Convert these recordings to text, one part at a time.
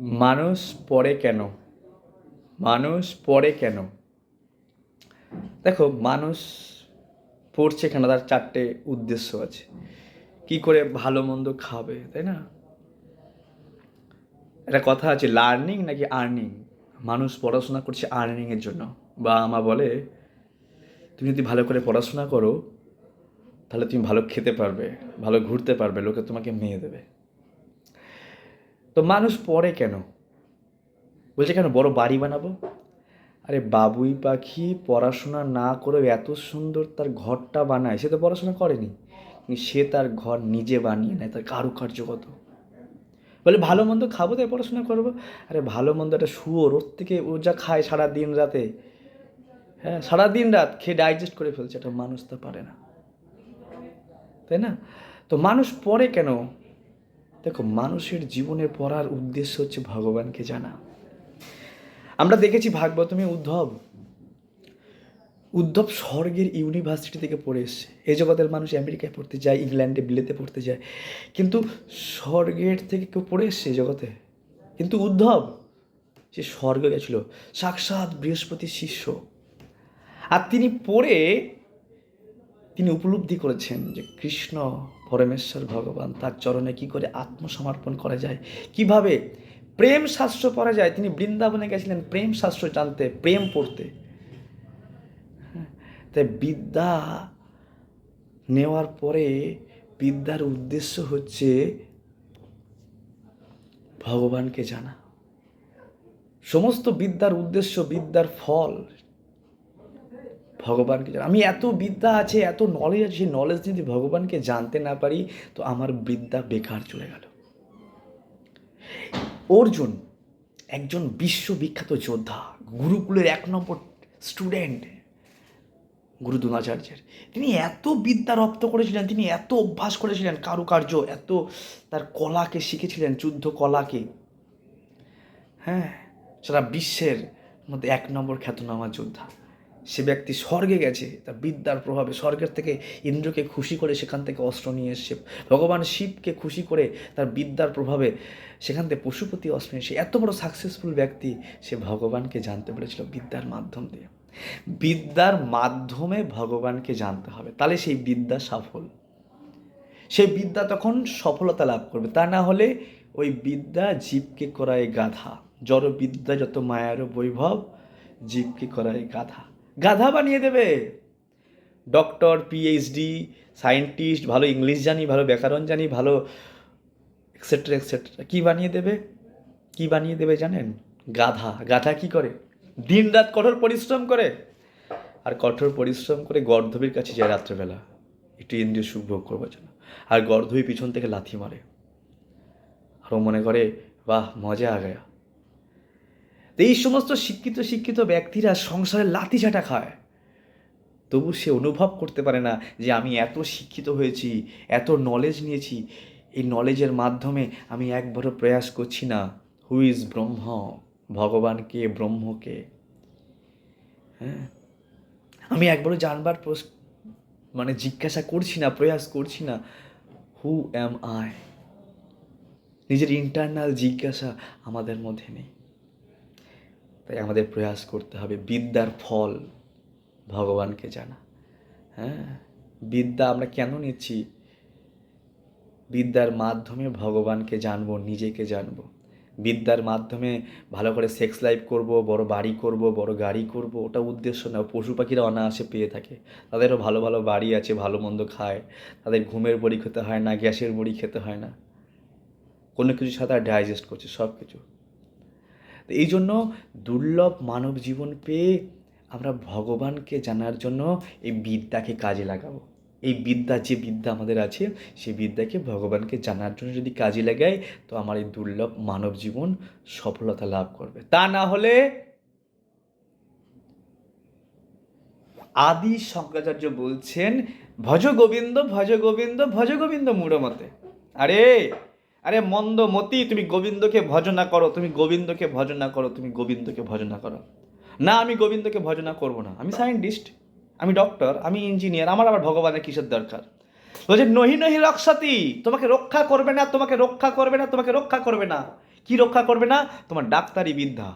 মানুষ পড়ে কেন? মানুষ পড়ে কেন? দেখো, মানুষ পড়ছে কেন? তার চারটে উদ্দেশ্য আছে। কি করে ভালো মন্দ খাবে, তাই না? একটা কথা আছে লার্নিং নাকি আর্নিং মানুষ পড়াশোনা করছে আর্নিংয়ের জন্য। বা মা বলে, তুমি যদি ভালো করে পড়াশোনা করো, তাহলে তুমি ভালো খেতে পারবে, ভালো ঘুরতে পারবে, লোকে তোমাকে মেয়ে দেবে। তো মানুষ পড়ে কেন? বলছে, কেন বড় বাড়ি বানাবো? আরে, বাবুই পাখি পড়াশোনা না করেও এত সুন্দর তার ঘরটা বানায়। সে তো পড়াশোনা করেনি সে তার ঘর নিজে বানিয়ে নেয়, তার কারুকার্য কত? বলে, ভালো মন্দ খাব, তাই পড়াশোনা করব। আরে, ভালো মন্দ একটা শুয়োর, ওর থেকে ও যা খায় সারা দিন রাতে হ্যাঁ সারা দিন রাত খেয়ে ডাইজেস্ট করে ফেলছে, একটা মানুষ তা পারে না। তাই না? তো মানুষ পড়ে কেন? দেখো, মানুষের জীবনে পড়ার উদ্দেশ্য হচ্ছে ভগবানকে জানা। আমরা দেখেছি ভাগবতমে উদ্ধব। উদ্ধব স্বর্গের ইউনিভার্সিটি থেকে পড়ে এসছে। এই জগতের মানুষ আমেরিকায় পড়তে যায়, ইংল্যান্ডে, বিলেতে পড়তে যায়। কিন্তু স্বর্গের থেকে কেউ পড়ে এসছে জগতে? কিন্তু উদ্ধব, সে স্বর্গে গেছিল। সাক্ষাৎ বৃহস্পতি শিষ্য। আর তিনি পড়ে তিনি উপলব্ধি করেছেন যে কৃষ্ণ পরমেশ্বর ভগবান, তার চরণে কি করে আত্মসমর্পণ করা যায়? কীভাবে? প্রেম শাস্ত্র পড়া যায়। তিনি বৃন্দাবনে গেছিলেন প্রেম শাস্ত্র জানতে, প্রেম পড়তে। তাই বিদ্যা নেওয়ার পরে বিদ্যার উদ্দেশ্য হচ্ছে ভগবানকে জানা। সমস্ত বিদ্যার উদ্দেশ্য, বিদ্যার ফল ভগবানকে আমি এত বিদ্যা আছে, এত নলেজ আছে, সেই নলেজ যদি ভগবানকে জানতে না পারি, তো আমার বিদ্যা বেকার চলে গেল। অর্জুন একজন বিশ্ববিখ্যাত যোদ্ধা, গুরুকুলের এক নম্বর স্টুডেন্ট গুরু দ্রোণাচার্যের তিনি এত বিদ্যা রপ্ত করেছিলেন, তিনি এত অভ্যাস করেছিলেন, কারুকার্য, এত তার কলাকে শিখেছিলেন, যুদ্ধ কলাকে। হ্যাঁ সারা বিশ্বের মধ্যে এক নম্বর খ্যাতনামা যোদ্ধা। সে ব্যক্তি স্বর্গে গেছে, তার বিদ্যার প্রভাবে স্বর্গের থেকে ইন্দ্রকে খুশি করে সেখান থেকে অস্ত্র নিয়ে এসছে ভগবান শিবকে খুশি করে তার বিদ্যার প্রভাবে সেখান থেকে পশুপতি অস্ত্র নিয়ে এসে, এত বড় সাকসেসফুল ব্যক্তি সে ভগবানকে জানতে পেরেছিল বিদ্যার মাধ্যম দিয়ে। বিদ্যার মাধ্যমে ভগবানকে জানতে হবে, তাহলে সেই বিদ্যা সফল। সেই বিদ্যা তখন সফলতা লাভ করবে, তা না হলে ওই বিদ্যা জীবকে করায় গাধা। জড় বিদ্যা যত মায়ার বৈভব, জীবকে করায় গাধা। গাধা বানিয়ে দেবে। ডক্টর পিএইচডি সায়েন্টিস্ট ভালো ইংলিশ জানি, ভালো ব্যাকরণ জানি, ভালো এক্সেট্রা এক্সেট্রা কী বানিয়ে দেবে? কি বানিয়ে দেবে জানেন? গাধা। গাধা কি করে? দিন রাত কঠোর পরিশ্রম করে। আর কঠোর পরিশ্রম করে গর্ধবের কাছে যায় রাত্রেবেলা। একটু ইন্দ্রিয় সুখ ভোগ করবার জন্য। আর গর্ধবী পিছন থেকে লাথি মারে। আর ও মনে করে, বাহ, মজা আ গয়া তো এই সমস্ত শিক্ষিত শিক্ষিত ব্যক্তিরা সংসারে লাথি ঝাঁটা খায়। তবু সে অনুভব করতে পারে না যে আমি এত শিক্ষিত হয়েছি, এত নলেজ নিয়েছি। এই নলেজের মাধ্যমে আমি একবারও প্রয়াস করছি না। হু ইজ ব্রহ্ম? ভগবানকে ব্রহ্মকে হ্যাঁ? আমি একবারও জানবার মানে জিজ্ঞাসা করছি না, প্রয়াস করছি না। হু অ্যাম আই নিজের ইন্টারনাল জিজ্ঞাসা আমাদের মধ্যে নেই। তাই আমাদের প্রয়াস করতে হবে। বিদ্যার ফল ভগবানকে জানা। হ্যাঁ? বিদ্যা আমরা কেন নিচ্ছি? বিদ্যার মাধ্যমে ভগবানকে জানব, নিজেকে জানব। বিদ্যার মাধ্যমে ভালো করে সেক্স লাইফ করব, বড় বাড়ি করব, বড় গাড়ি করব, ওটা উদ্দেশ্য না। পশু পাখিরা অনায়াসে পেয়ে থাকে। তাদেরও ভালো ভালো বাড়ি আছে, ভালো মন্দ খায়। তাদের ঘুমের বড়ি খেতে হয় না, গ্যাসের বড়ি খেতে হয় না। কোনো কিছু সাথে ডাইজেস্ট করছে সব কিছু এই জন্য দুর্লভ মানব জীবন পেয়ে আমরা ভগবানকে জানার জন্য এই বিদ্যাকে কাজে লাগাবো। এই বিদ্যা, যে বিদ্যা আমাদের আছে, সেই বিদ্যাকে ভগবানকে জানার জন্য যদি কাজে লাগাই, তো আমার এই দুর্লভ মানব জীবন সফলতা লাভ করবে। তা না হলে আদি শঙ্করাচার্য বলছেন, ভজ গোবিন্দ ভজ গোবিন্দ ভজ গোবিন্দ মূঢ়মতে আরে আরে মন্দ মতি, তুমি গোবিন্দকে ভজনা করো, তুমি গোবিন্দকে ভজনা করো, তুমি গোবিন্দকে ভজনা করো। না, আমি গোবিন্দকে ভজনা করব না। আমি সায়েন্টিস্ট, আমি ডক্টর, আমি ইঞ্জিনিয়ার, আমার আবার ভগবানের কিসের দরকার? বলছে, নহি নহি, রক্ষাতি, তোমাকে রক্ষা করবে না, তোমাকে রক্ষা করবে না, তোমাকে রক্ষা করবে না। কি রক্ষা করবে না? তোমার ডাক্তারি বিদ্যা।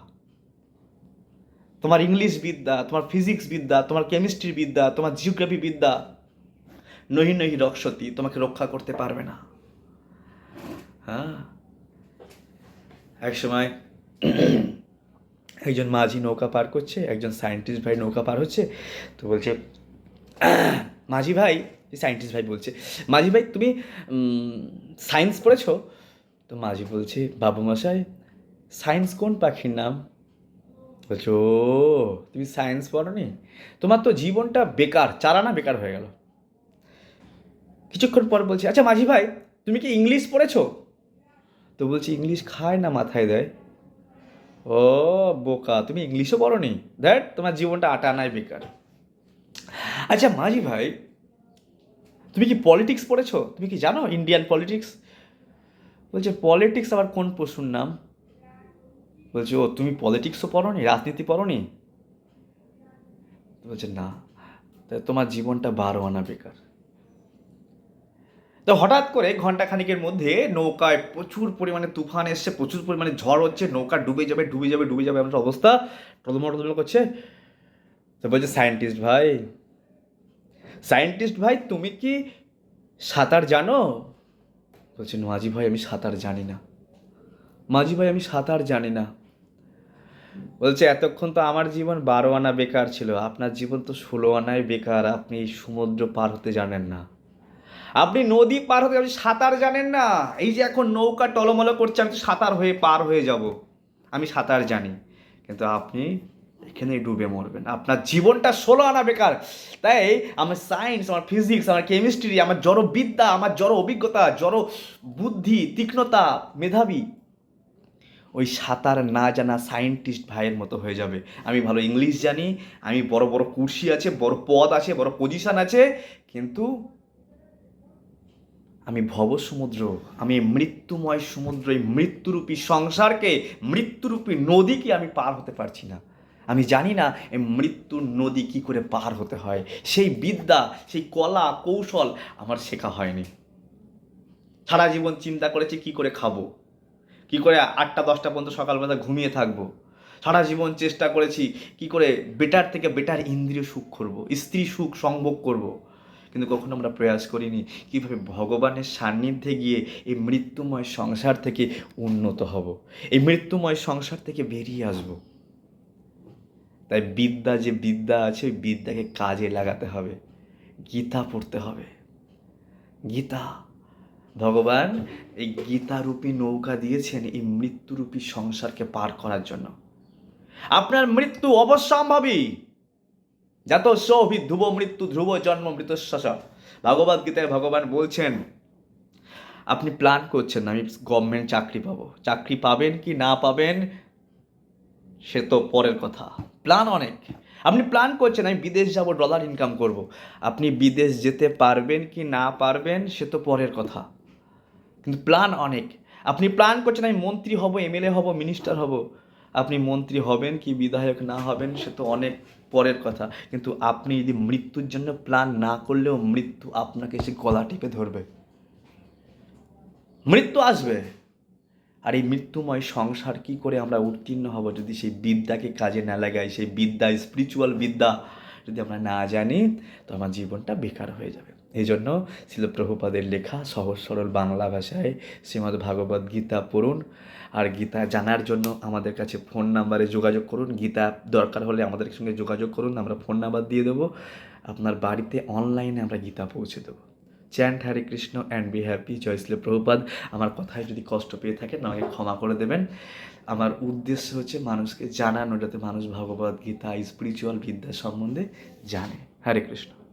তোমার ইংলিশ বিদ্যা, তোমার ফিজিক্স বিদ্যা, তোমার কেমিস্ট্রি বিদ্যা, তোমার জিওগ্রাফি বিদ্যা। নহি নহি, রক্ষতি, তোমাকে রক্ষা করতে পারবে না। হ্যাঁ। এক সময় একজন মাঝি নৌকা পার করছে, একজন সায়েন্টিস্ট ভাই নৌকা পার হচ্ছে, তো বলছে, মাঝি ভাই সায়েন্টিস্ট ভাই বলছে, মাঝি ভাই, তুমি সায়েন্স পড়েছো? তো মাঝি বলছে, বাবু মশাই সায়েন্স কোন পাখির নাম? বলছো, ও, তুমি সায়েন্স পড়োনি? তোমার তো জীবনটা বেকার চারানা বেকার হয়ে গেল। কিছুক্ষণ পর বলছে আচ্ছা মাঝি ভাই, তুমি কি ইংলিশ পড়েছো? তো বলছি ইংলিশ খায় না মাথায় দেয়? ও বোকা, তুমি ইংলিশও পড়ো নি দেখ, তোমার জীবনটা আটা আনায় বেকার। আচ্ছা মাঝি ভাই, তুমি কি পলিটিক্স পড়েছো? তুমি কি জানো ইন্ডিয়ান পলিটিক্স বলছে পলিটিক্স আবার কোন পশুর নাম? বলছে, ও, তুমি পলিটিক্সও পড়ো নি রাজনীতি পড়োনি? বলছে, না তোমার জীবনটা বারো আনা বেকার। তো হঠাৎ করে ঘণ্টা খানিকের মধ্যে নৌকায় প্রচুর পরিমাণে তুফান এসছে, প্রচুর পরিমাণে ঝড় হচ্ছে, নৌকা ডুবে যাবে ডুবে যাবে ডুবে যাবে এমন অবস্থা। টলমল টলমল করছে। তো বলছে সায়েন্টিস্ট ভাই সায়েন্টিস্ট ভাই, তুমি কি সাঁতার জানো? বলছে, মাঝি ভাই, আমি সাঁতার জানি না। মাঝি ভাই, আমি সাঁতার জানি না। বলছে, এতক্ষণ তো আমার জীবন বারো আনা বেকার ছিল। আপনার জীবন তো ষোলো আনায় বেকার। আপনি সমুদ্র পার হতে জানেন না। আপনি নদী পার হতে আপনি সাঁতার জানেন না? এই যে এখন নৌকা টলমলো করছে, আমি তো সাঁতার হয়ে পার হয়ে যাব। আমি সাঁতার জানি, কিন্তু আপনি এখানেই ডুবে মরবেন। আপনার জীবনটা ষোলো আনা বেকার। তাই আমার সায়েন্স আমার ফিজিক্স আমার কেমিস্ট্রি আমার জড় বিদ্যা, আমার জড় অভিজ্ঞতা, জড় বুদ্ধি, তীক্ষ্ণতা, মেধাবী, ওই সাঁতার না জানা সায়েন্টিস্ট ভাইয়ের মতো হয়ে যাবে। আমি ভালো ইংলিশ জানি, আমি বড় বড় কুর্সি আছে, বড় পদ আছে, বড় পজিশন আছে, কিন্তু আমি ভব সমুদ্র আমি মৃত্যুময় সমুদ্র, এই মৃত্যুরূপী সংসারকে, মৃত্যুরূপী নদীকে আমি পার হতে পারছি না। আমি জানি না এই মৃত্যুর নদী কি করে পার হতে হয়। সেই বিদ্যা, সেই কলা, কৌশল আমার শেখা হয়নি। সারা জীবন চিন্তা করেছি কি করে খাব? কি করে আটটা, দশটা পর্যন্ত সকালবেলা ঘুমিয়ে থাকব? সারা জীবন চেষ্টা করেছি কি করে বেটার থেকে বেটার ইন্দ্রিয় সুখ করব, স্ত্রী সুখ সংভোগ করব। কিন্তু কখনো আমরা প্রয়াস করিনি। কীভাবে ভগবানের সান্নিধ্যে গিয়ে এই মৃত্যুময় সংসার থেকে উন্নত হব? এই মৃত্যুময় সংসার থেকে বেরিয়ে আসব। তাই বিদ্যা যে বিদ্যা আছে, ওই বিদ্যাকে কাজে লাগাতে হবে। গীতা পড়তে হবে। গীতা, ভগবান এই গীতারূপী নৌকা দিয়েছেন এই মৃত্যুরূপী সংসারকে পার করার জন্য। আপনার মৃত্যু অবশ্যম্ভাবী। যত সৌভি ধ্রুব মৃত্যু, ধ্রুব জন্ম মৃতশ্বাস ভগবদ গীতায় ভগবান বলছেন, আপনি প্ল্যান করছেন আমি গভর্নমেন্ট চাকরি পাবো। চাকরি পাবেন কি না পাবেন, সে তো পরের কথা। প্ল্যান অনেক। আপনি প্ল্যান করছেন, আমি বিদেশ যাব ডলার ইনকাম করব। আপনি বিদেশ যেতে পারবেন কি না পারবেন, সে তো পরের কথা। কিন্তু প্ল্যান অনেক। আপনি প্ল্যান করছেন, আমি মন্ত্রী হব এমএলএ হব মিনিস্টার হব। আপনি মন্ত্রী হবেন কি বিধায়ক না হবেন, সে তো অনেক পরের কথা। কিন্তু আপনি যদি মৃত্যুর জন্য প্ল্যান না করলেও মৃত্যু আপনাকে এসে গলা টিপে ধরবে। মৃত্যু আসবে। আর এই মৃত্যুময় সংসার কি করে আমরা উত্তীর্ণ হব যদি সেই বিদ্যাকে কাজে না লাগাই, সেই বিদ্যা স্পিরিচুয়াল বিদ্যা যদি আমরা না জানি, তো আমার জীবনটা বেকার হয়ে যাবে। এই জন্য ছিল প্রভুপাদের লেখা সহজ সরল বাংলা ভাষায় শ্রীমদ্ ভাগবত গীতা পড়ুন। আর গীতা জানার জন্য আমাদের কাছে ফোন নাম্বারে যোগাযোগ করুন। গীতা দরকার হলে আমাদের সঙ্গে যোগাযোগ করুন। আমরা ফোন নাম্বার দিয়ে দেবো। আপনার বাড়িতে অনলাইনে আমরা গীতা পৌঁছে দেবো। Chant Hare Krishna and be happy. জয় শ্রী প্রভুপাদ। আমার কথায় যদি কষ্ট পেয়ে থাকেন আমাকে ক্ষমা করে দেবেন। আমার উদ্দেশ্য হচ্ছে মানুষকে জানানো যাতে মানুষ ভগবত গীতা স্পিরিচুয়াল বিদ্যা সম্বন্ধে জানে। হরে কৃষ্ণ।